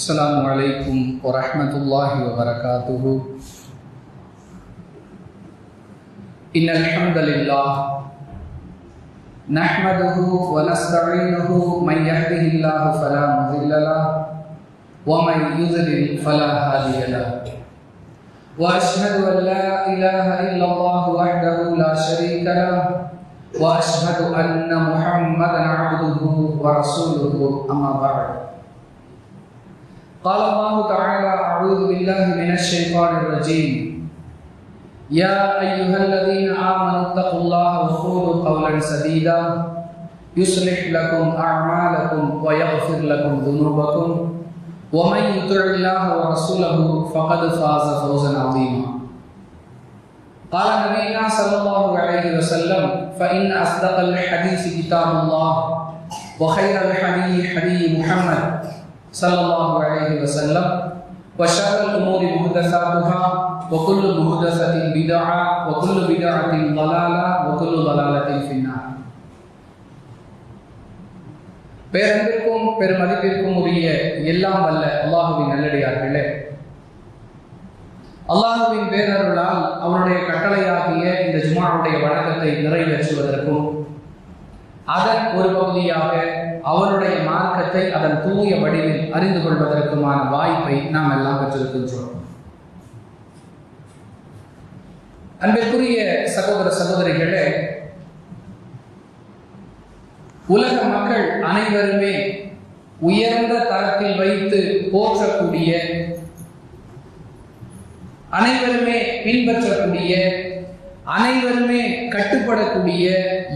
السلام عليكم ورحمة الله وبركاته إن الحمد لله نحمده ونستعينه من يهده الله فلا مضل له ومن يضلل فلا هادي له۔ وأشهد أن لا إله إلا الله وحده لا شريك له وأشهد أن محمدا عبده ورسوله أما بعد۔ قال الله تعالى أعوذ بالله من الشيطان الرجيم يا أيها الذين آمنوا اتقوا الله وقولوا قولا سديدا يصلح لكم أعمالكم ويغفر لكم ذنوبكم ومن يطع الله ورسوله فقد فاز فوزا عظيما قال نبينا صلى الله عليه وسلم فإن أصدق الحديث كتاب الله وخير الحديث حديث محمد. صلى الله عليه وسلم وشر الأمور محدثاتها وكل محدثة بدعة وكل بدعة ضلالة وكل ضلالة في النار பேரன்பிற்கும் பெருமதிப்பிற்கும் உரிய எல்லாம் வல்ல அல்லாஹுவின் நல்லடியார்களே அல்லாஹுவின் பேரருளால் அவனுடைய கட்டளையாகிய இந்த ஜுமாவுடைய வழக்கத்தை நிறைவேற்றுவதற்கும் அதன் ஒரு பகுதியாக அவருடைய மார்க்கத்தை அதன் தூய வடிவில் அறிந்து கொள்வதற்குமான வாய்ப்பை நாம் எல்லாம் பெற்றிருக்கின்றோம். அன்பிற்குரிய சகோதர சகோதரிகளே உலக மக்கள் அனைவருமே உயர்ந்த தரத்தில் வைத்து போற்றக்கூடிய அனைவருமே பின்பற்றக்கூடிய அனைவருமே கட்டுப்படக்கூடிய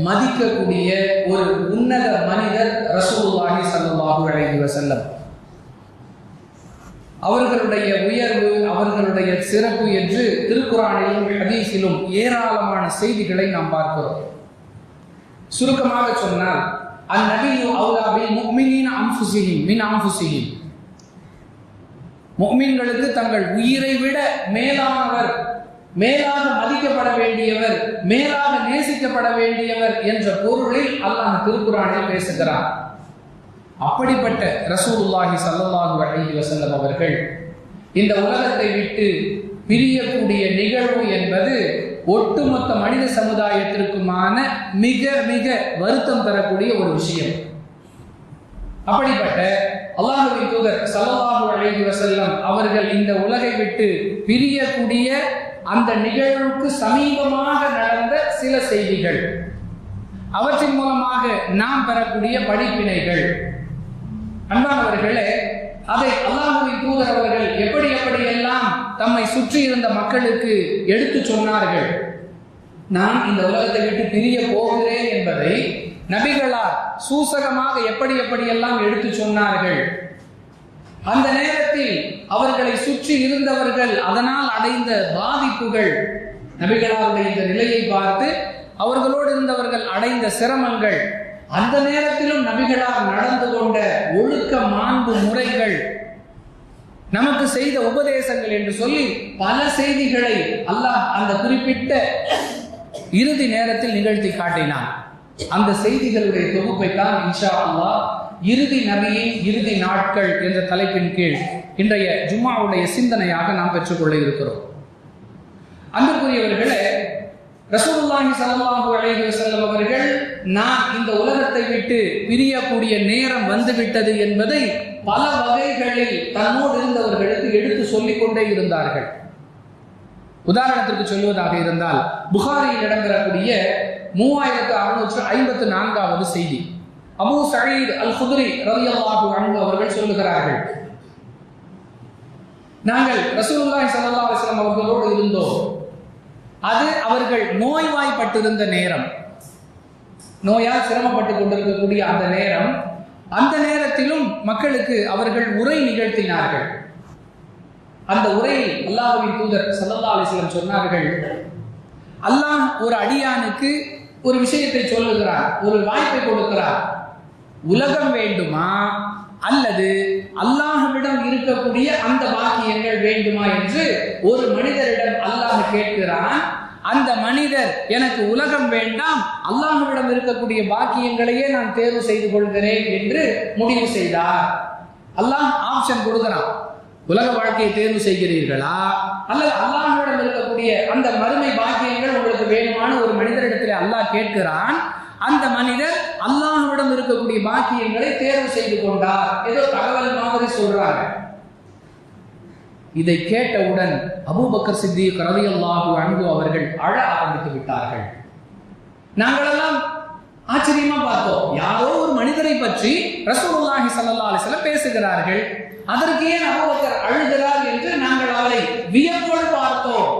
மதிக்கக்கூடிய ஒரு உன்னத மனிதர் ரசூலுல்லாஹி ஸல்லல்லாஹு அலைஹி வசல்லம் அவர்களுடைய உயர்வு அவர்களுடைய சிறப்பு என்று திருக்குறானிலும் ஹதீஸிலும் ஏராளமான செய்திகளை நாம் பார்க்கிறோம். சுருக்கமாக சொன்னால் அந்நபியு அவுலாபில் முக்மினின் அம்புசிஹிம் மின் அம்புசிஹிம் முக்மீன்களுக்கு தங்கள் உயிரை விட மேலானவர் மேலாக மதிக்கப்பட வேண்டியவர் மேலாக நேசிக்கப்பட வேண்டியவர் என்ற பொருளில் அல்லாஹ் திருக்குறானில் பேசுகிறார். அப்படிப்பட்ட ரசூலுல்லாஹி சல்லல்லாஹு அலைஹி வசல்லம் அவர்கள் இந்த உலகத்தை விட்டு பிரியக்கூடிய நிகழ்வு என்பது ஒட்டுமொத்த மனித சமுதாயத்திற்குமான மிக மிக வருத்தம் தரக்கூடிய ஒரு விஷயம். அப்படிப்பட்ட அல்லாஹுவின் தூதர் சல்லாஹு அழகி வசல்லம் அவர்கள் இந்த உலகை விட்டு பிரியக்கூடிய அந்த நிகழ்வுக்கு சமீபமாக நடந்த சில செய்திகள். அவற்றின் மூலமாக நாம் பெறக்கூடிய படிப்பினைகள். அன்பானவர்களே அதை அல்லாஹுவின் தூதர் அவர்கள் எப்படி எப்படி எல்லாம் தம்மை சுற்றி இருந்த மக்களுக்கு எடுத்து சொன்னார்கள். நான் இந்த உலகத்தை விட்டு பிரிய போகிறேன் என்பதை நபிகளார் சூசகமாக எப்படி எப்படியெல்லாம் எடுத்து சொன்னார்கள்? அந்த நேரத்தில் அவர்களை சுற்றி இருந்தவர்கள் அதனால் அடைந்த பாதிப்புகள் நபிகளாருடைய இந்த நிலையை பார்த்து அவர்களோடு இருந்தவர்கள் அடைந்த சிரமங்கள் அந்த நேரத்திலும் நபிகளார் நடந்து கொண்ட ஒழுக்க மாண்பு முறைகள் நமக்கு செய்த உபதேசங்கள் என்று சொல்லி பல செய்திகளை அல்லாஹ் அந்த குறிப்பிட்ட இறுதி நேரத்தில் நிகழ்த்தி காட்டினான். அந்த செய்திகளுடைய தொகுப்பை தான் இன்ஷா அல்லா இறுதி நபியின் இறுதி நாட்கள் என்ற தலைப்பின் கீழ் இன்றைய ஜும்மாவுடைய சிந்தனையாக நாம் பெற்றுக்கொள்ள இருக்கிறோம். அன்புக்குரியவர்களே ரசூல்லாஹி சல்லாஹு அலைஹி வஸல்லம் அவர்கள் நான் இந்த உலகத்தை விட்டு பிரியக்கூடிய நேரம் வந்துவிட்டது என்பதை பல வகைகளில் தன்னோடு இருந்தவர்களுக்கு எடுத்து சொல்லிக் கொண்டே இருந்தார்கள். உதாரணத்திற்கு சொல்வதாக இருந்தால் புகாரியில் இடம்பெறக்கூடிய மூவாயிரத்து அறுநூற்று ஐம்பத்து நான்காவது செய்தி. அபு சயீத் அல் குதிரி ரலியல்லாஹு அன்பு அவர்கள் சொல்லுகிறார்கள் நாங்கள் ரசூலுல்லாஹி ஸல்லல்லாஹு அலைஹி வஸல்லம் அவர்களோடு இருந்தோம். அது அவர்கள் நோய்வாய்ப்பட்டிருந்த நேரம். நோயால் சிரமப்பட்டு கொண்டிருக்கக்கூடிய அந்த நேரம். அந்த நேரத்திலும் மக்களுக்கு அவர்கள் உரை நிகழ்த்தினார்கள். அந்த உரையில் அல்லாஹுவின் தூதர் சல்லா அலிஸ்லம் சொன்னார்கள் அல்லாஹ் ஒரு அடியானுக்கு ஒரு விஷயத்தை சொல்லுகிறார் ஒரு வாய்ப்பை கொடுக்கிறார். உலகம் வேண்டுமா? அல்லது அல்லாஹ்விடம் இருக்கக்கூடிய அந்த பாக்கியங்கள் வேண்டுமா என்று ஒரு மனிதரிடம் அல்லாஹ் கேட்கிறான். அந்த மனிதர் எனக்கு உலகம் வேண்டாம் அல்லாஹ்விடம் இருக்கக்கூடிய பாக்கியங்களையே நான் தேர்வு செய்து கொள்கிறேன் என்று முடிவு செய்தார். அல்லாஹ் ஆப்ஷன் கொடுக்குறான். உலக வாழ்க்கையை தேர்வு செய்கிறீர்களா? அல்லது அல்லாஹ்விடம் இருக்கக்கூடிய அந்த மறுமை பாக்கியங்கள் உங்களுக்கு வேணுமான ஒரு மனிதரிடத்தில் அல்லாஹ் கேட்கிறான். அந்த மனிதர் அல்லாஹ்விடம் இருக்கக்கூடிய பாக்கியங்களை தேர்வு செய்து கொண்டார். ஏதோ தகவல் மாதிரி சொல்றாங்க. இதை கேட்டவுடன் அபூபக்கர் சித்தி ரலியல்லாஹு அன்பு அவர்கள் அழ ஆரம்பித்து விட்டார்கள். நாங்களெல்லாம் ஆச்சரியமா பார்த்தோம். யாரோ ஒரு மனிதரை பற்றி ரசூலுல்லாஹி சல்லா அலைஹி பேசுகிறார்கள். அதற்கு ஏன் அபூபக்கர் அழுகிறார் என்று நாங்கள் அவரை வியப்போடு பார்த்தோம்.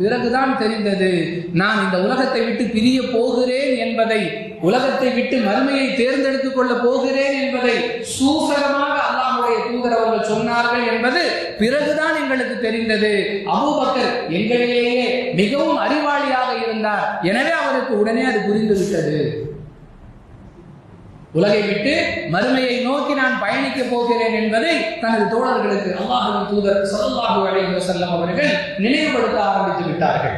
பிறகுதான் தெரிந்தது நான் இந்த உலகத்தை விட்டு பிரிய போகிறேன் என்பதை உலகத்தை விட்டு மறுமையை தேர்ந்தெடுத்துக் கொள்ள போகிறேன் என்பதை சூசகமாக அல்லாஹுடைய தூதர் அவர்கள் சொன்னார்கள் என்பது பிறகுதான் எங்களுக்கு தெரிந்தது. அபுபக்கர் எங்களிலேயே மிகவும் அறிவாளியாக இருந்தார். எனவே அவருக்கு உடனே அது புரிந்து விட்டது உலகை விட்டு மறுமையை நோக்கி நான் பயணிக்க போகிறேன் என்பதை தனது தோழர்களுக்கு அல்லாஹின் தூதர் ஸல்லல்லாஹு அலைஹி வஸல்லம் அவர்கள் நினைவுபடுத்த ஆரம்பித்து விட்டார்கள்.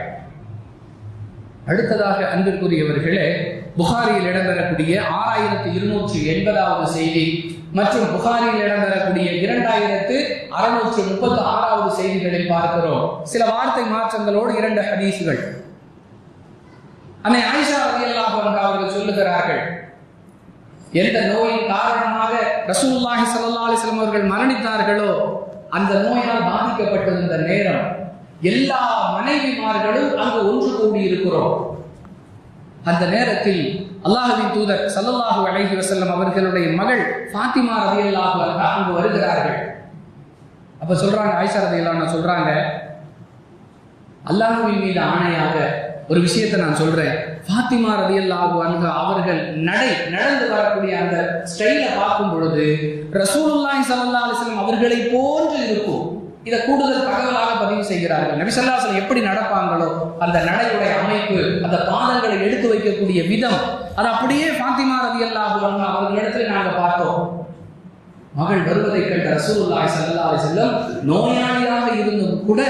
அடுத்ததாக அன்பிற்குரியவர்களே புகாரியில் இடம்பெறக்கூடிய ஆறாயிரத்து இருநூற்று எண்பதாவது செய்தி மற்றும் புகாரியில் இடம்பெறக்கூடிய இரண்டாயிரத்து அறுநூற்று முப்பத்தி ஆறாவது செய்திகளை பார்க்கிறோம். சில வார்த்தை மாற்றங்களோடு இரண்டு ஹதீசுகள். அன்னை ஆயிஷா ரலியல்லாஹு அன்ஹா அவர்கள் சொல்லுகிறார்கள் எந்த நோயின் காரணமாக ரசூல்லாஹி சல்லா அலைஹி அவர்கள் மரணித்தார்களோ அந்த நோயால் பாதிக்கப்பட்டிருந்த நேரம் எல்லா மனைவிமார்களும் அங்கு ஒன்று கூடி இருக்கிறோம் அந்த நேரத்தில் அல்லாஹுவின் தூதர் சல்லல்லாஹு அலஹி வசல்லம் அவர்களுடைய மகள் ஃபாத்திமா ரதி அல்லாஹு அங்கு வருகிறார்கள். அப்ப சொல்றாங்க ஆயிஷா ரதி அன்ஹா சொல்றாங்க அல்லாஹுவின் மீது ஆணையாக ஒரு விஷயத்தை நான் சொல்றேன். ஃபாத்திமா ரதியல்லாஹு அன்ஹா அவர்கள் நடை நடந்து வரக்கூடிய அந்த ஸ்டைல பார்க்கும் பொழுது ரசூலுல்லாஹி ஸல்லல்லாஹு அலைஹி வஸல்லம் அவர்களை போன்று இருக்கும். இதை கூடுதல் தகவலாக பதிவு செய்கிறார்கள். நபி ஸல்லல்லாஹு அலைஹி எப்படி நடப்பாங்களோ அந்த நடையுடைய அமைப்பு அந்த பாதங்களை எடுத்து வைக்கக்கூடிய விதம் அது அப்படியே ஃபாத்திமா ரலியல்லாஹு அன்ஹா அவர்களிடத்தில் நாங்க பார்த்தோம். மகள் வருவதை கண்ட ரசூலுல்லாஹி ஸல்லல்லாஹு அலைஹி வஸல்லம் நோயாளியாக இருந்தும் கூட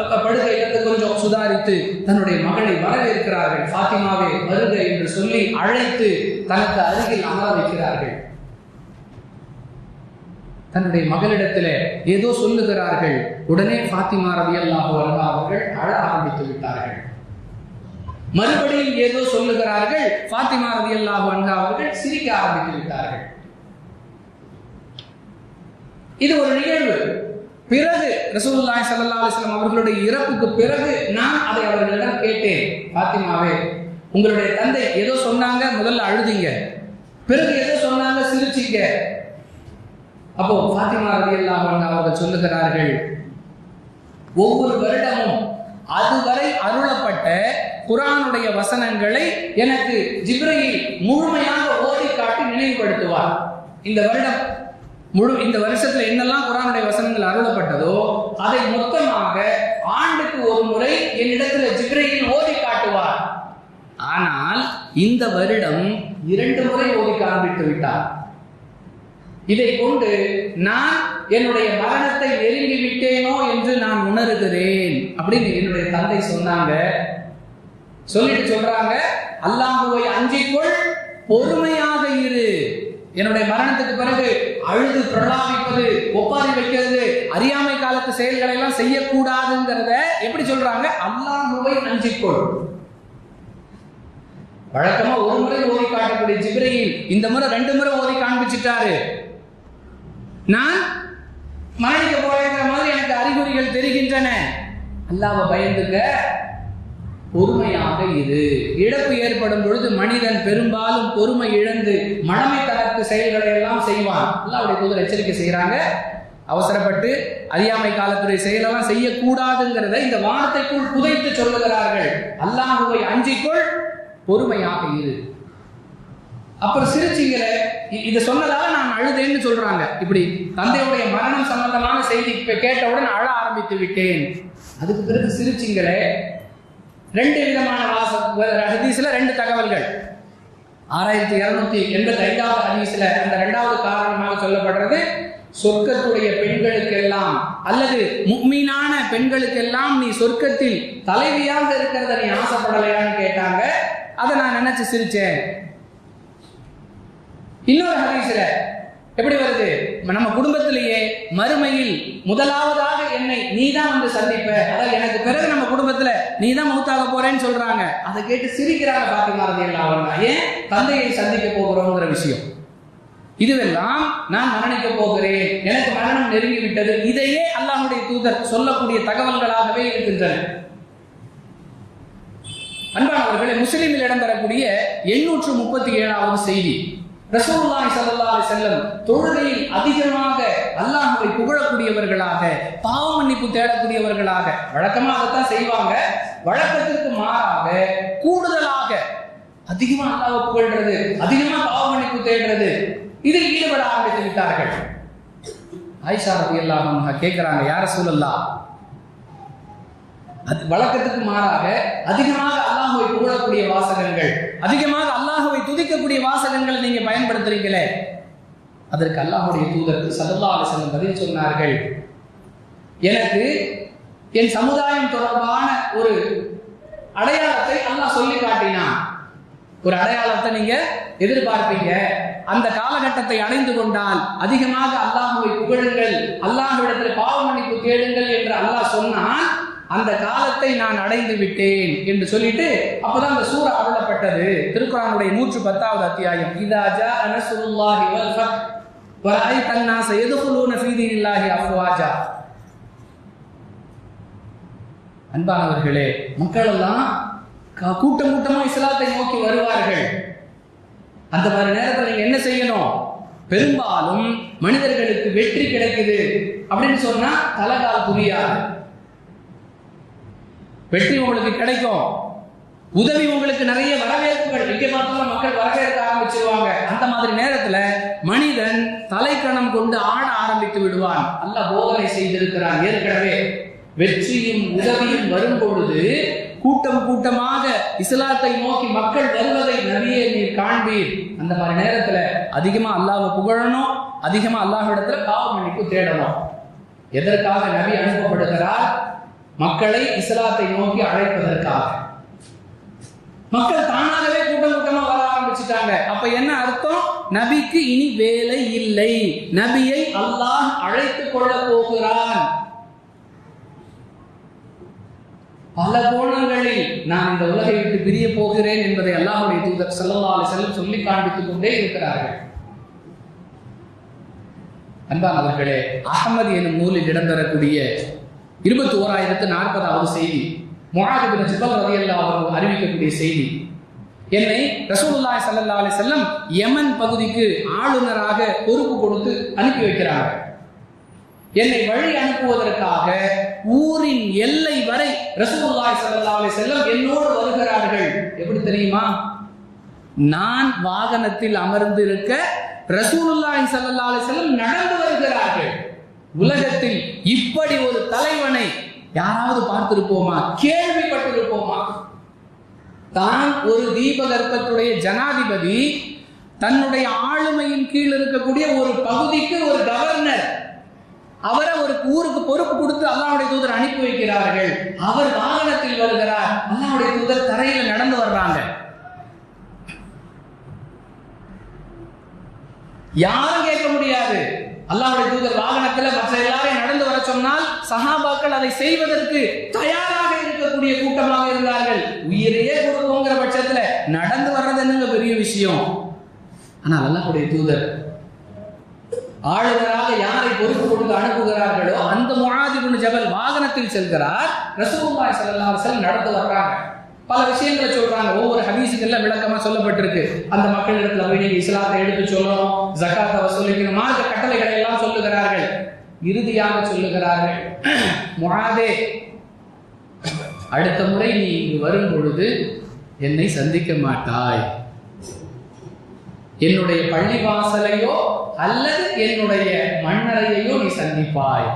அப்ப படுக்கையிலிருந்து கொஞ்சம் சுதாரித்து தன்னுடைய மகளை வரவேற்கிறார்கள். ஃபாத்திமாவே வருக என்று சொல்லி அழைத்து தனக்கு அருகில் அமர வைக்கிறார்கள். தன்னுடைய மகளிடத்திலே ஏதோ சொல்லுகிறார்கள். உடனே ஃபாத்திமா ரவி அல்லாஹ் அவர்கள் அழ ஆரம்பித்து விட்டார்கள். மறுபடியும் ஏதோ சொல்லுகிறார்கள். ஃபாத்திமா ரவி அல்லாஹ் அவர்கள் சிரிக்க ஆரம்பித்து விட்டார்கள். இது ஒரு நிகழ்வு. பிறகு ரசூல்லாய் சல்லா அலிஸ்லாம் அவர்களுடைய இறப்புக்கு பிறகு நான் அதை அவர்களிடம் கேட்டேன். பாத்திமாவே உங்களுடைய தந்தை ஏதோ சொன்னாங்க முதல்ல அழுதிங்க. பிறகு ஏதோ சொன்னாங்க சிரிச்சிங்க. அப்போ பாத்திமா ரவி அன்ஹா அவர்கள் சொல்லுகிறார்கள் ஒவ்வொரு வருடமும் அதுவரை அருளப்பட்ட குரானுடைய வசனங்களை எனக்கு ஜிப்ரையில் முழுமையாக ஓதி காட்டி நினைவுபடுத்துவார். இந்த வருடம் முழு இந்த வருஷத்துல என்னெல்லாம் குரானுடைய வசனங்கள் அருளப்பட்டதோ அதை மொத்தமாக ஆண்டுக்கு ஒரு முறை என்னிடத்துல ஜிப்ரையில் ஓதி காட்டுவார். ஆனால் இந்த வருடம் இரண்டு முறை ஓதி காண்பித்து விட்டார். இதை கொண்டு நான் என்னுடைய மரணத்தை நெருங்கி விட்டேனோ என்று நான் உணர்கிறேன் அப்படின்னு என்னுடைய தந்தை சொன்னாங்க. சொல்லிட்டு சொல்றாங்க அல்லாஹுவை அஞ்சிக்கொள் பொறுமையாக இரு. என்னுடைய மரணத்துக்கு பிறகு அழுது பிரலாபிப்பது ஒப்பாரி வைக்கிறது அறியாமை காலத்து செயல்களை எல்லாம் செய்யக்கூடாதுங்கிறத எப்படி சொல்றாங்க? அல்லாஹுவை அஞ்சிக்கொள். வழக்கமா ஒரு முறை ஓதி காட்டக்கூடிய ஜிப்ரையில் இந்த முறை ரெண்டு முறை ஓதி காண்பிச்சிட்டாரு. நான் மரணிக்க போறேங்கிற மாதிரி எனக்கு அறிகுறிகள் தெரிகின்றன. அல்லாவை பயந்துங்க பொறுமையாக இரு. இழப்பு ஏற்படும் பொழுது மனிதன் பெரும்பாலும் பொறுமை இழந்து மனமை தளர்த்து செயல்களை எல்லாம் செய்வான். அல்லாவுடைய தூதர் எச்சரிக்கை செய்கிறாங்க அவசரப்பட்டு அறியாமை காலத்துடைய செயலெல்லாம் செய்யக்கூடாதுங்கிறத இந்த வார்த்தைக்குள் புதைத்து சொல்லுகிறார்கள். அல்லாஹுவை அஞ்சிக்கொள் பொறுமையாக இரு. அப்புறம் சிரிச்சிங்கிற இதை சொன்னதால நான் அழுதேன்னு சொல்றாங்க. இப்படி தந்தையுடைய மரணம் சம்பந்தமான செய்தி இப்ப கேட்டவுடன் அழ ஆரம்பித்து விட்டேன். அதுக்கு பிறகு சிரிச்சிங்களே ரெண்டு விதமான வாசம் ஹதீஸில் ரெண்டு தகவல்கள். ஆறாயிரத்தி இரநூத்தி எண்பத்தி ஐந்தாவது ஹதீஸில் அந்த ரெண்டாவது காரணமாக சொல்லப்படுறது சொர்க்கத்துடைய பெண்களுக்கெல்லாம் அல்லது முக்மீனான பெண்களுக்கெல்லாம் நீ சொர்க்கத்தில் தலைவியாக இருக்கிறத நீ ஆசைப்படலையான்னு கேட்டாங்க. அதை நான் நினைச்சு சிரிச்சேன். இன்னொரு ஹதீஸ்ல எப்படி வருது? நம்ம குடும்பத்திலேயே மறுமையில் முதலாவதாக என்னை நீ தான் வந்து சந்திப்ப. அதாவது எனக்கு பிறகு நம்ம குடும்பத்துல நீ தான் மௌத்தாக போறேன்னு சொல்றாங்க. அதை கேட்டு சிரிக்கிறாங்க பாத்திமா அவங்க ஏன்? தந்தையை சந்திக்க போகிறோங்கிற விஷயம். இதுவெல்லாம் நான் மரணிக்க போகிறேன். எனக்கு மரணம் நெருங்கி விட்டது. இதையே அல்லாஹுடைய தூதர் சொல்லக்கூடிய தகவல்களாகவே இருக்கின்றன. அன்பானவர்களே முஸ்லீமில் இடம்பெறக்கூடிய எண்ணூற்று முப்பத்தி ஏழாவது செய்தி. ரசூல்லாய் ஸல்லல்லாஹு செல்லம் தொழுகையில் அதிகமாக அல்லாஹுவை புகழக்கூடியவர்களாக பாவ மன்னிப்பு தேடக்கூடியவர்களாக வழக்கமாகத்தான் செய்வாங்க. வழக்கத்திற்கு மாறாக கூடுதலாக அதிகமா அல்லாஹ்வை புகழ்றது அதிகமா பாவ மன்னிப்பு தேடுறது இதில் ஈடுபட ஆரம்பித்து விட்டார்கள். ஆயிஷா ரலியல்லாஹு அல்லாஹ் கேட்கிறாங்க யார சூழல்லா அது வழக்கத்துக்கு மாறாக அதிகமாக அல்லாஹுவை புகழக்கூடிய வாசகங்கள் அதிகமாக அல்லாஹுவை துதிக்கக்கூடிய வாசகங்களை நீங்க பயன்படுத்துறீங்களே? அதற்கு அல்லாஹுடைய தூதருக்கு சல்லல்லாஹு அலைஹி பதில் சொன்னார்கள். எனக்கு என் சமுதாயம் தொடர்பான ஒரு அடையாளத்தை அல்லாஹ் சொல்லி காட்டினான். ஒரு அடையாளத்தை நீங்க எதிர்பார்ப்பீங்க. அந்த காலகட்டத்தை அடைந்து கொண்டால் அதிகமாக அல்லாஹுவை புகழுங்கள் அல்லாஹ்விடத்தில் பாவ மன்னிப்பு கேளுங்கள் என்று அல்லாஹ் சொன்னான். அந்த காலத்தை நான் அடைந்து விட்டேன் என்று சொல்லிட்டு அப்பதான் அந்த சூற அருளப்பட்டது. திருக்குறானுடைய நூற்று பத்தாவது அத்தியாயம். இதா அனசுல்லாஹி வராய் தன்னாச எதுகுலூன ஃபீதீனில்லாஹி அஃப்வாஜா. அன்பானவர்களே மக்கள் எல்லாம் கூட்டம் கூட்டமா இஸ்லாத்தை நோக்கி வருவார்கள். அந்த மாதிரி நேரத்தில் நீங்க என்ன செய்யணும்? பெரும்பாலும் மனிதர்களுக்கு வெற்றி கிடைக்குது அப்படின்னு சொன்னா தலகால் புரியாது. வெற்றி உங்களுக்கு கிடைக்கும். உதவி உங்களுக்கு நிறைய வரவேற்புகள் இங்கே பார்த்தாலும் மக்கள் வரவேற்க ஆரம்பிச்சிருவாங்க. அந்த மாதிரி நேரத்துல மனிதன் தலைக்கணம் கொண்டு ஆட ஆரம்பித்து விடுவான். நல்ல போதனை செய்திருக்கிறான். ஏற்கனவே வெற்றியும் உதவியும் வரும் பொழுது கூட்டம் கூட்டமாக இஸ்லாத்தை நோக்கி மக்கள் வருவதை நபியே நீர் காண்பீர். அந்த மாதிரி நேரத்துல அதிகமா அல்லாஹ் புகழணும். அதிகமா அல்லாஹ்விடத்துல பாவ மன்னிப்பு தேடணும். எதற்காக நபி அனுப்பப்படுகிறார்? மக்களை இஸ்லாத்தை நோக்கி அழைப்பதற்காக. மக்கள் தானாகவே கூட்டம் கூட்டமா வர ஆரம்பிச்சுட்டாங்க. அப்ப என்ன அர்த்தம்? நபிக்கு இனி வேலை இல்லை. நபியை அல்லாஹ் அழைத்துக் கொள்ள போகிறான். பல கோணங்களில் நான் இந்த உலகை விட்டு பிரிய போகிறேன் என்பதை அல்லாஹுடைய தூதர் செல்லல்லா செல்லும் சொல்லி காண்பித்துக் கொண்டே இருக்கிறார்கள். அன்பானவர்களே அகமது எனும் நூலில் இடம்பெறக்கூடிய இருபத்தி ஓராயிரத்து நாற்பதாவது செய்தி. முஆது ஜிபல் ஜபல் அல்லா அவர்கள் அறிவிக்கக்கூடிய செய்தி. என்னை ரசூலுல்லாய் சல்லா அலி செல்லம் யமன் பகுதிக்கு ஆளுநராக பொறுப்பு கொடுத்து அனுப்பி வைக்கிறார்கள். என்னை வழி அனுப்புவதற்காக ஊரின் எல்லை வரை ரசூலுல்லாய் சல்லா அலி செல்லம் என்னோடு வருகிறார்கள். எப்படி தெரியுமா? நான் வாகனத்தில் அமர்ந்திருக்க ரசூலுல்லாய் சல்லா அலி செல்லம் நடந்து வருகிறார்கள். உலகத்தில் இப்படி ஒரு தலை யாராவது பார்த்திருப்போமா? கேள்விப்பட்டிருப்போமா? தான் ஒரு தீபகற்பத்துடைய ஜனாதிபதி தன்னுடைய ஆளுமையின் கீழ் இருக்கக்கூடிய ஒரு பகுதிக்கு ஒரு கவர்னர் அவரை ஒரு ஊருக்கு பொறுப்பு கொடுத்து அல்லாவுடைய தூதர் அனுப்பி வைக்கிறார்கள். அவர் வாகனத்தில் வருகிறார். அல்லாவுடைய தூதர் தரையில் நடந்து வர்றாங்க. யாரும் கேட்க முடியாது. அல்லாஹ்வுடைய தூதர் வாகனத்துல மற்ற எல்லாரையும் நடந்து வர சொன்னால் சஹாபாக்கள் அதை செய்வதற்கு தயாராக இருக்கக்கூடிய கூட்டமாக இருந்தார்கள். உயிரையே கொடுப்போங்கிற பட்சத்துல நடந்து வர்றது என்னங்க பெரிய விஷயம்? ஆனால் அல்லாஹ்வுடைய தூதர் ஆளுநராக யாரை பொறுப்பு கொடுத்து அனுப்புகிறார்களோ அந்த முகாதிபுன் ஜபல் வாகனத்தில் செல்கிறார். ரசூலுல்லாஹி ஸல்லல்லாஹு நடந்து வர்றாங்க. பல விஷயங்களை சொல்றாங்க. ஒவ்வொரு ஹதீஸுகள்ல விளக்கமா சொல்லப்பட்டிருக்கு. அந்த மக்களிடத்துல போய் நீங்க இஸ்லாத்தை எடுத்து சொல்லணும் ஜகாத்தை வசூலிக்கணும் மார்க்க கட்டளைகளை எல்லாம் சொல்லுகிறார்கள். இறுதியாக சொல்லுகிறார்கள் முஆதே அடுத்த முறை நீ இங்கு வரும் பொழுது என்னை சந்திக்க மாட்டாய். என்னுடைய பள்ளிவாசலையோ அல்லது என்னுடைய மண்ணறையையோ நீ சந்திப்பாய்.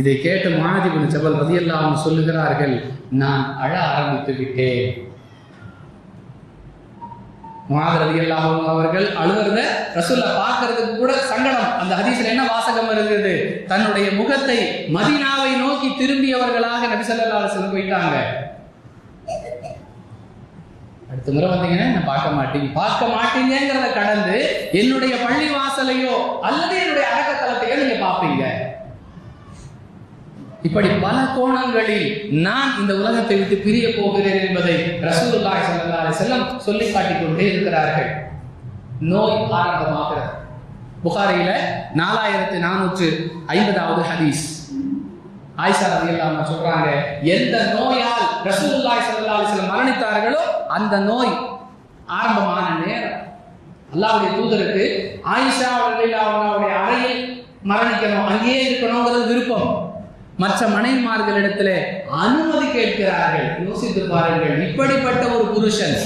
இதை கேட்ட மாணதிபுன் ஜபல் ரதியல்லாஹு சொல்லுகிறார்கள் நான் அழ ஆரம்பித்து விட்டேன். முஆத் அவர்கள் அழுகிறத ரசூலை பார்க்கறதுக்கு கூட சங்கடம். அந்த ஹதீஸ்ல என்ன வாசகம் இருக்குது தன்னுடைய முகத்தை மதீனாவை நோக்கி திரும்பியவர்களாக நபிசல்லா சென்று போயிட்டாங்க. அடுத்த முறை வந்தீங்கன்னா என்ன பார்க்க மாட்டீங்க? பார்க்க மாட்டீங்கிறத கடந்து என்னுடைய பள்ளி வாசலையோ அல்லது என்னுடைய அடக்கத்தலத்தையோ நீங்க பார்ப்பீங்க. இப்படி பல கோணங்களில் நான் இந்த உலகத்தை விட்டு பிரிய போகிறேன் என்பதை ரசூலுல்லாஹி ஸல்லல்லாஹு அலைஹி வஸல்லம் சொல்லி காட்டிக் கொண்டே இருக்கிறார்கள். நோய் ஆரம்பமாகிறது. புகாரியில நாலாயிரத்து நானூற்று ஐம்பதாவது ஹதீஸ். ஆயிஷா ரலியல்லாஹு சொல்றாங்க எந்த நோயால் ரசூலுல்லாஹி ஸல்லல்லாஹு அலைஹி வஸல்லம் மரணித்தார்களோ அந்த நோய் ஆரம்பமான நேரம். அல்லாஹ்வுடைய தூதருக்கு ஆயிஷா அவர்களுடைய அறையில் மரணிக்கணும் அங்கேயே இருக்கணுங்கிறது விருப்பம். மற்ற மனைவிமார்களிடத்துல அனுமதி கேட்கிறார்கள். யோசித்து பாருங்கள் இப்படிப்பட்ட ஒரு புருஷன்.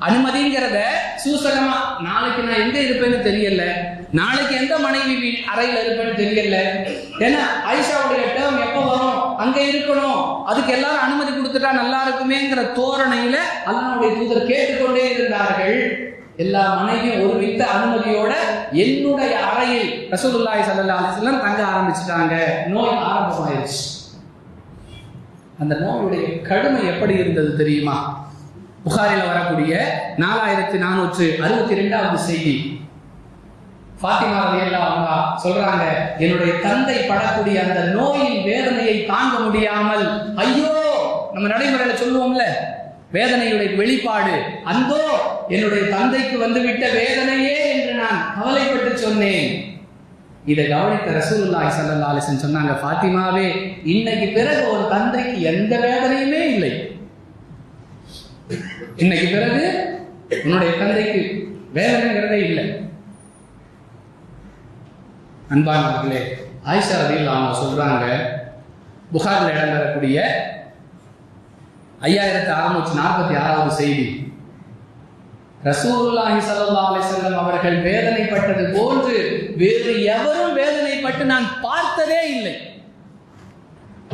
அனுமதிங்கிறத சூசகமா நாளைக்கு நான் எங்க இருப்பேன்னு தெரியல. நாளைக்கு எந்த மனைவி வீ- அறையில இருப்பேன்னு தெரியல. ஏன்னா ஐஷாவுடைய டேர்ம் எப்போ வரும்? அங்க இருக்கணும். அதுக்கு எல்லாரும் அனுமதி கொடுத்துட்டா நல்லா இருக்குமேங்கிற தோரணையில அல்லாவுடைய தூதர் கேட்டுக்கொண்டே இருந்தார்கள். எல்லா மனைவியும் ஒரு வித்த அனுமதியோட என்னுடைய அறையில் ரசூலுல்லாஹி சல்லா அலிஸ்லாம் தங்க ஆரம்பிச்சிட்டாங்க. நோய் ஆரம்பமாயிருச்சு. அந்த நோயுடைய கடுமை எப்படி இருந்தது தெரியுமா? புகாரில் வரக்கூடிய நாலாயிரத்தி நானூற்று அறுபத்தி ரெண்டாவது செய்தி. பாத்திமா ரலியல்லாஹு சொல்றாங்க என்னுடைய தந்தை படக்கூடிய அந்த நோயின் வேதனையை தாங்க முடியாமல் ஐயோ நம்ம நடைமுறையில சொல்லுவோம்ல வேதனையுடைய வெளிப்பாடு அந்தோ என்னுடைய தந்தைக்கு வந்துவிட்ட வேதனையே என்று நான் கவலைப்பட்டு சொன்னேன். இதை கவனித்த ரசூலுல்லாஹி சல்லா அலைஹி சொன்னாங்க ஃபாத்திமாவே இன்னைக்கு பிறகு ஒரு தந்தைக்கு எந்த வேதனையுமே இல்லை. இன்னைக்கு பிறகு உன்னுடைய தந்தைக்கு வேதனைங்கிறதே இல்லை. அன்பானவர்களே ஆயிஷா அதில் அவங்க சொல்றாங்க புகாரில் இடம்பெறக்கூடிய ஐயாயிரத்தி அறுநூற்றி நாற்பத்தி ஆறாவது செய்தி. ரசூலுல்லாஹி சல்லா அலிசல்லம் அவர்கள் வேதனைப்பட்டது போன்று வேறு எவரும் வேதனைப்பட்டு நான் பார்த்ததே இல்லை.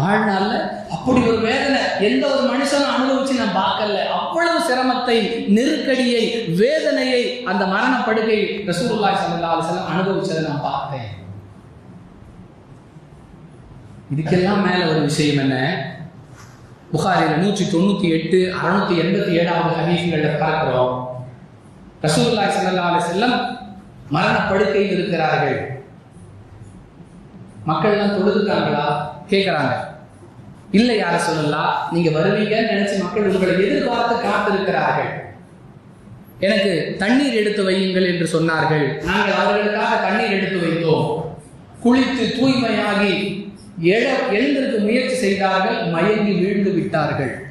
வாழ்நாள்ல அப்படி ஒரு வேதனை எந்த ஒரு மனுஷனும் அனுபவிச்சு நான் பார்க்கல. அவ்வளவு சிரமத்தை நெருக்கடியை வேதனையை அந்த மரண படுகை ரசூலுல்லாஹி ஸல்லல்லாஹு அனுபவிச்சதை நான் பார்த்தேன். இதுக்கெல்லாம் மேல ஒரு விஷயம் என்ன? புகாரில் நூற்றி தொண்ணூற்றி எட்டு அறுநூத்தி எண்பத்தி ஏழாவது ஹதீஸ்களில் பார்க்கிறோம். ரசூலுல்லாஹி சல்லா அலி செல்லம் மரணப்படுக்கையில் இருக்கிறார்கள். மக்கள் எல்லாம் தொழுதுட்டாங்களா? கேட்குறாங்க இல்லை யார சொல்லலாம் நீங்க வருவீங்கன்னு நினைச்சு மக்கள் உங்களை எதிர்பார்த்து காத்திருக்கிறார்கள். எனக்கு தண்ணீர் எடுத்து வையுங்கள் என்று சொன்னார்கள். நாங்கள் அவர்களுக்காக தண்ணீர் எடுத்து வைத்தோம். குளித்து தூய்மையாகி எழ எழுந்திருக்க முயற்சி செய்தார்கள் மயங்கி வீழ்ந்து விட்டார்கள்.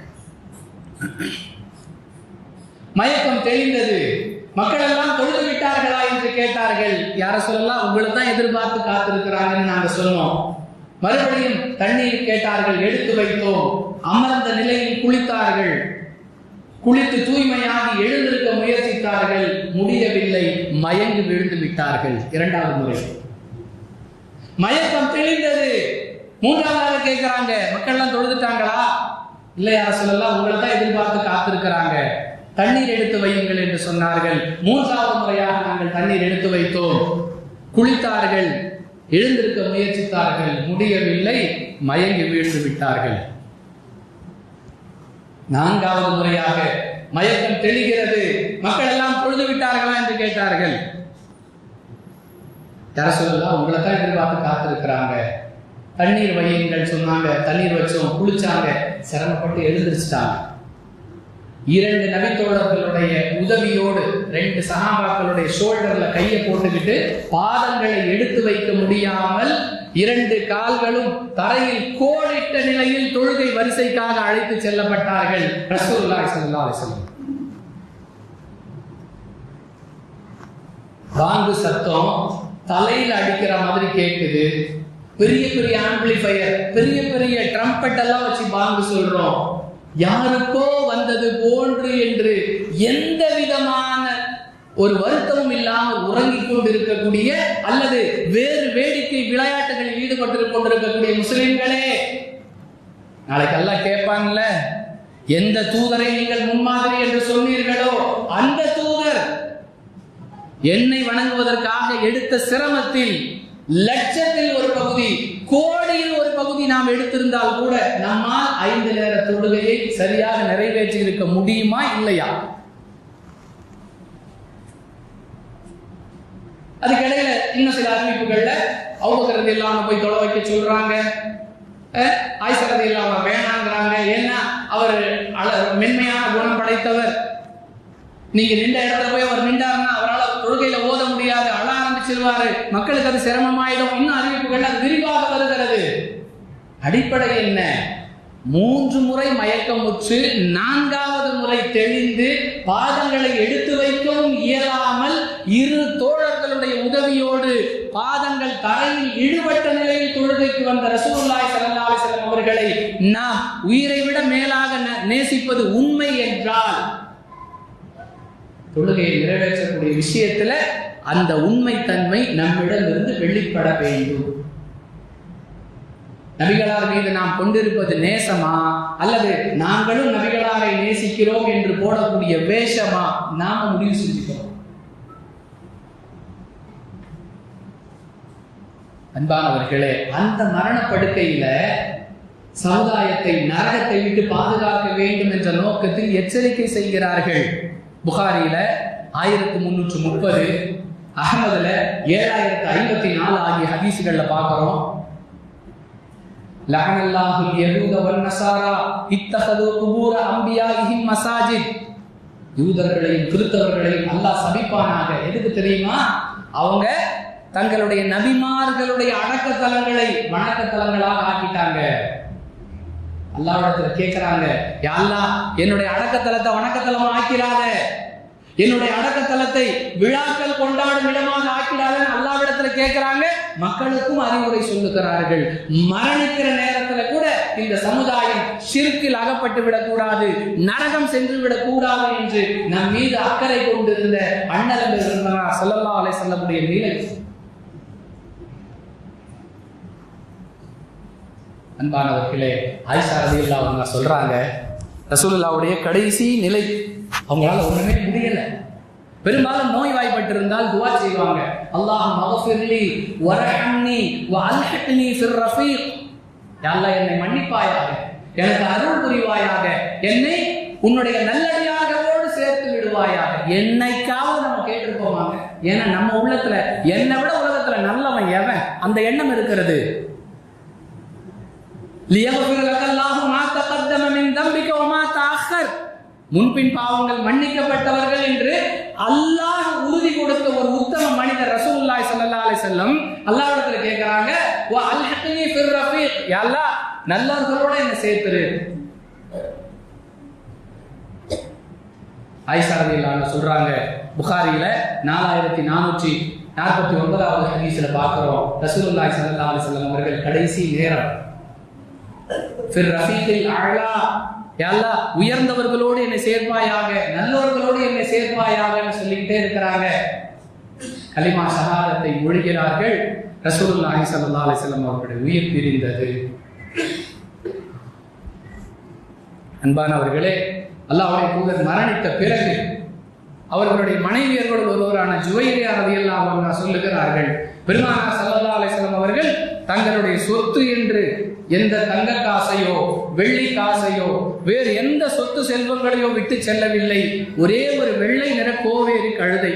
மயக்கம் தெளிந்தது. மக்கள் எல்லாம் தொழுது விட்டார்களா என்று கேட்டார்கள். யார சொல்லலாம்? உங்களை தான் எதிர்பார்த்து காத்திருக்கிறாங்கன்னு நாங்கள் சொன்னோம் மறுபடியும் தண்ணீர் கேட்டார்கள் எடுத்து வைத்தோம். அமர்ந்த நிலையில் குளித்தார்கள். குளித்து தூய்மையாகி எழுந்திருக்க முயற்சித்தார்கள். முடியவில்லை மயங்கி விழுந்து விட்டார்கள். இரண்டாவது முறை. மயக்கம் தெளிந்தது. மூன்றாவதாக கேட்கிறாங்க மக்கள் எல்லாம் தொழுதுட்டாங்களா? இல்லையா சொல்லலாம் உங்களை தான் எதிர்பார்த்து காத்திருக்கிறாங்க. தண்ணீர் எடுத்து வையுங்கள் என்று சொன்னார்கள். மூன்றாவது முறையாக நாங்கள் தண்ணீர் எடுத்து வைத்தோம். குளித்தார்கள் எழுந்திருக்க முயற்சித்தார்கள். முடியவில்லை மயங்கி வீழ்ந்து விட்டார்கள். நான்காவது முறையாக மயக்கம் தெளிகிறது. மக்கள் எல்லாம் பொழுது விட்டார்களா என்று கேட்டார்கள். யார சொல்லலாம் உங்களை தான் எதிர்பார்த்து காத்திருக்கிறாங்க. தண்ணீர் வையுங்கள் சொன்னாங்க. தண்ணீர் வச்சோம் குளிச்சாங்க. சிரமப்பட்டு எழுந்திருச்சிட்டாங்க. இரண்டு நபித்தோழர்களுடைய உதவியோடு ரெண்டு சகாபாக்களுடைய ஷோல்டர்ல கையை போட்டுக்கிட்டு பாதங்களை எடுத்து வைக்க முடியாமல் இரண்டு கால்களும் தரையில் கோடிட்ட நிலையில் தொழுகை வரிசைக்காக அழைத்து செல்லப்பட்டார்கள். ரசூலுல்லாஹி ஸல்லல்லாஹு அலைஹி வஸல்லம். சத்தம் தலையில் அடிக்கிற மாதிரி கேக்குது. பெரிய பெரிய ஆம்பிளிஃபையர் பெரிய பெரிய ட்ரம்பெட் எல்லாம் வச்சு பாங்கு சொல்றோம். யாருக்கோ வந்தது போன்று என்று எந்த விதமான ஒரு வருத்தமும் இல்லாமல் உறங்கிக் கொண்டிருக்கக்கூடிய அல்லது வேறு வேடிக்கை விளையாட்டுகளில் ஈடுபட்டு கொண்டிருக்கக்கூடிய முஸ்லிம்களே நாளைக்கு எல்லாம் கேட்பாங்கல்ல எந்த தூதரை நீங்கள் முன்மாதிரி என்று சொன்னீர்களோ அந்த தூதர் என்னை வணங்குவதற்காக எடுத்த சிரமத்தில் லட்சத்தில் ஒரு பகுதி கோடியில் ஒரு பகுதி நாம் எடுத்திருந்தால் கூட நம்மால் ஐந்து நேர தொழுகையை சரியாக நிறைவேற்றி இருக்க முடியுமா இல்லையா? அதுக்கிடையில இன்னும் சில அறிவிப்புகள்ல அவங்க இல்லாம போய் தொலை வைக்க சொல்றாங்க. ஆய்சரதி இல்லாம வேணாங்கிறாங்க. ஏன்னா அவர் மென்மையான குணம் படைத்தவர். நீங்க நின்ற இடத்துல போய் அவர் நின்றாருன்னா அவரால் தொழுகையில ஓத முடியாது செல்வாரு மக்களுக்கு அது சிரமமாயிடும். இன்னும் அறிவிப்புகள் அது விரிவாக வருகிறது. அடிப்படை என்ன? மூன்று முறை மயக்கமுற்று நான்காவது முறை தெளிந்து பாதங்களை எடுத்து வைக்கவும் இயலாமல் இரு தோழர்களுடைய உதவியோடு பாதங்கள் தரையில் ஈடுபட்ட நிலையில் தொழுகைக்கு வந்த ரசூல்லாய் ஸல்லல்லாஹு அவர்களை நாம் உயிரை விட மேலாக நேசிப்பது உண்மை என்றால் தொழுகையை நிறைவேற்றக்கூடிய விஷயத்துல அந்த உண்மைத்தன்மை நம்மிடமிருந்து வெளிப்பட வேண்டும். நபிகளார் மீது நாம் கொண்டிருப்பது நேசமா? அல்லது நாங்களும் நபிகளாரை நேசிக்கிறோம் என்று போடக்கூடிய வேஷமா நாம முடிவு செஞ்சுக்கிறோம்? அன்பானவர்களே அந்த மரணப்படுக்கையில சமுதாயத்தை நரகத்தை விட்டு பாதுகாக்க வேண்டும் என்ற நோக்கத்தில் எச்சரிக்கை செய்கிறார்கள். புகாரியில ஆயிரத்தி முன்னூற்று முப்பது அகமதுல ஏழாயிரத்து ஐம்பத்தி நாலு ஆகிய ஹதீசுகள்ல பார்க்கிறோம் لعن الله اليهود والنصارى اتخذوا قبور انبيائهم مساجد யூதர்களையும் கிறிஸ்தவர்களையும் அல்லாஹ் சபிப்பானாக எதுக்கு தெரியுமா அவங்க தங்களுடைய நபிமார்களுடைய அடக்கத்தலங்களை வணக்கத்தலங்களாக ஆக்கிட்டாங்க அல்லாவிடத்துல கேட்கிறாங்க யா என்னுடைய அடக்கத்தலத்தை வணக்கத்தலமா ஆக்கிறாத என்னுடைய அடக்கத்தலத்தை விழாக்கள் கொண்டாடும் இடமாக ஆக்கிடாதன்னு அல்லாவிடத்துல கேட்கிறாங்க மக்களுக்கும் அறிவுரை சொல்லுகிறார்கள். மரணிக்கிற நேரத்துல கூட இந்த சமுதாயம் சிறுக்கில் அகப்பட்டு விடக்கூடாது நரகம் சென்று விடக்கூடாது என்று நம் மீது அக்கறை கொண்டிருந்த அண்ணலம் சொல்லல்லா அலை சொல்லக்கூடிய நிலை அன்பானவர்களே ஆயிஷா ரலியல்லாஹு அவங்க சொல்றாங்க ரசூலுல்லாவுடைய கடைசி நிலை. அவங்களால ஒண்ணுமே முடியல. பெரும்பாலும் நோய் வாய்ப்பட்டிருந்தால் துவா செய்வாங்க. அல்லாஹ் மகஃபிர்லி வரஹம்னி வ ஃபிர் ரஃபீக். யா என்னை மன்னிப்பாயாக எனக்கு அருள் புரிவாயாக என்னை உன்னுடைய நல்லடியார்களோடு சேர்த்து விடுவாயாக. என்னைக்காவது நம்ம கேட்டிருப்போமாங்க ஏன்னா நம்ம உள்ளத்துல என்னை விட உலகத்துல நல்லவன் எவன்? அந்த எண்ணம் இருக்கிறது. லியகுஃபிர் லக்கல்லாஹு மா தகத்தம மின் தம்பிக வ மா தஅக்கர் முன்பின் பாவங்கள் மன்னிக்கப்பட்டவர்கள் என்று அல்லாஹ் உறுதி கொடுத்த ஒரு உத்தம மனிதர் ரசூலுல்லாஹி ஸல்லல்லாஹு அலைஹி வஸல்லம் அல்லாஹ்விடத்துல கேக்குறாங்க வ அல்ஹக்னி ஃபிர் ரஃபீக். அல்லாஹ் நல்லவர்களோட என்ன சேர்த்துரு. ஆயிஷா ரலியல்லாஹு சொல்றாங்க புகாரியில நாலாயிரத்தி நானூற்றி நாற்பத்தி ஒன்பதாவது ஹதீஸ்ல பாக்குறோம். ரசூலுல்லாஹி ஸல்லல்லாஹு அலைஹி செல்லம் அவர்கள் கடைசி நேரம். ஃபிர் அல்லாஹ் உயர்ந்தவர்களோடு என்னை சேர்ப்பாயாக நல்லவர்களோடு என்னை சேர்ப்பாயாக சொல்லிக்கிட்டே இருக்கிறாங்க. கலிமா ஷஹாதத்தை மொழிகிறார்கள். ரசூலுல்லாஹி சல்லா அலைஹி அவர்களுடைய உயிர் பிரிந்தது. அன்பானவர்களே அல்லாஹுடைய தூதர் மரணித்த பிறகு அவர்களுடைய மனைவியர்கள் ஒருவரான ஜுவைரியா ரலியல்லாஹு அன்ஹா சொல்லுகிறார்கள். பெருமானா சல்லா அலைஹி அவர்கள் தங்களுடைய சொத்து என்று எந்த தங்க காசையோ வெள்ளி காசையோ வேறு எந்த சொத்து செல்வங்களையோ விட்டு செல்லவில்லை. ஒரே ஒரு வெள்ளை நிற கோவேரி கழுதை.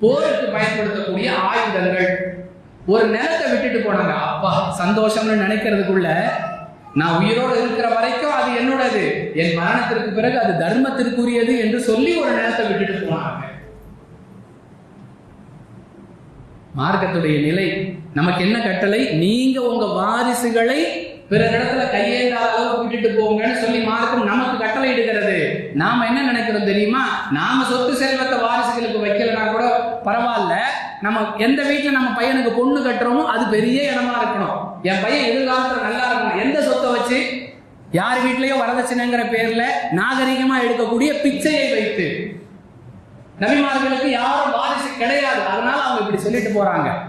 போருக்கு பயன்படுத்தக்கூடிய ஆயுதங்கள். ஒரு நிலத்தை விட்டுட்டு போனாங்க. அப்பா சந்தோஷம்னு நினைக்கிறதுக்குள்ள நான் உயிரோடு இருக்கிற வரைக்கும் அது என்னோடது. என் மரணத்திற்கு பிறகு அது தர்மத்திற்குரியது என்று சொல்லி ஒரு நிலத்தை விட்டுட்டு போனாங்க. மார்க்கத்துடைய நிலை நமக்கு என்ன கட்டளை? நீங்க உங்க வாரிசுகளை பிற இடத்துல கையேந்தாத அளவுக்கு விட்டுட்டு போங்கன்னு சொல்லி மார்க்கம் நமக்கு கட்டளை இடுகிறது நாம என்ன நினைக்கிறோம் தெரியுமா? நாம சொத்து செல்வத்தை வாரிசுகளுக்கு வைக்கலனா கூட பரவாயில்ல. நம்ம எந்த வீட்டுல நம்ம பையனுக்கு பொண்ணு கட்டுறோமோ அது பெரிய இடமா இருக்கணும். என் பையன் எதிர்காலத்துல நல்லா இருக்கணும். எந்த சொத்தை வச்சு? யார் வீட்லயோ வரதட்சணைங்கிற பேர்ல நாகரிகமா எடுக்கக்கூடிய பிச்சையை வைத்து. நபிமார்களுக்கு யாரும் வாரிசு கிடையாது. அதனால அவங்க இப்படி சொல்லிட்டு போறாங்க.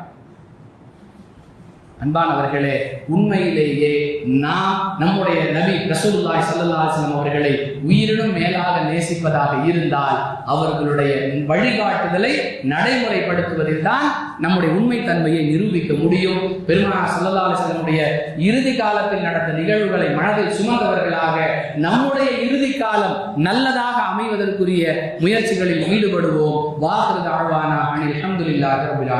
அன்பானவர்களே உண்மையிலேயே நாம் நம்முடைய நபி ரசூல்லாய் சல்லாஹம் அவர்களை உயிரினும் மேலாக நேசிப்பதாக இருந்தால் அவர்களுடைய வழிகாட்டுதலை நடைமுறைப்படுத்துவதில் தான் நம்முடைய உண்மை தன்மையை நிரூபிக்க முடியும். பெருமானார் ஸல்லல்லாஹு இறுதி காலத்தில் நடந்த நிகழ்வுகளை மனதில் சுமந்தவர்களாக நம்முடைய இறுதி காலம் நல்லதாக அமைவதற்குரிய முயற்சிகளில் ஈடுபடுவோம். வாக்குறது ஆழ்வானா அனில் அஹமதுல்லாஹ் ரபில்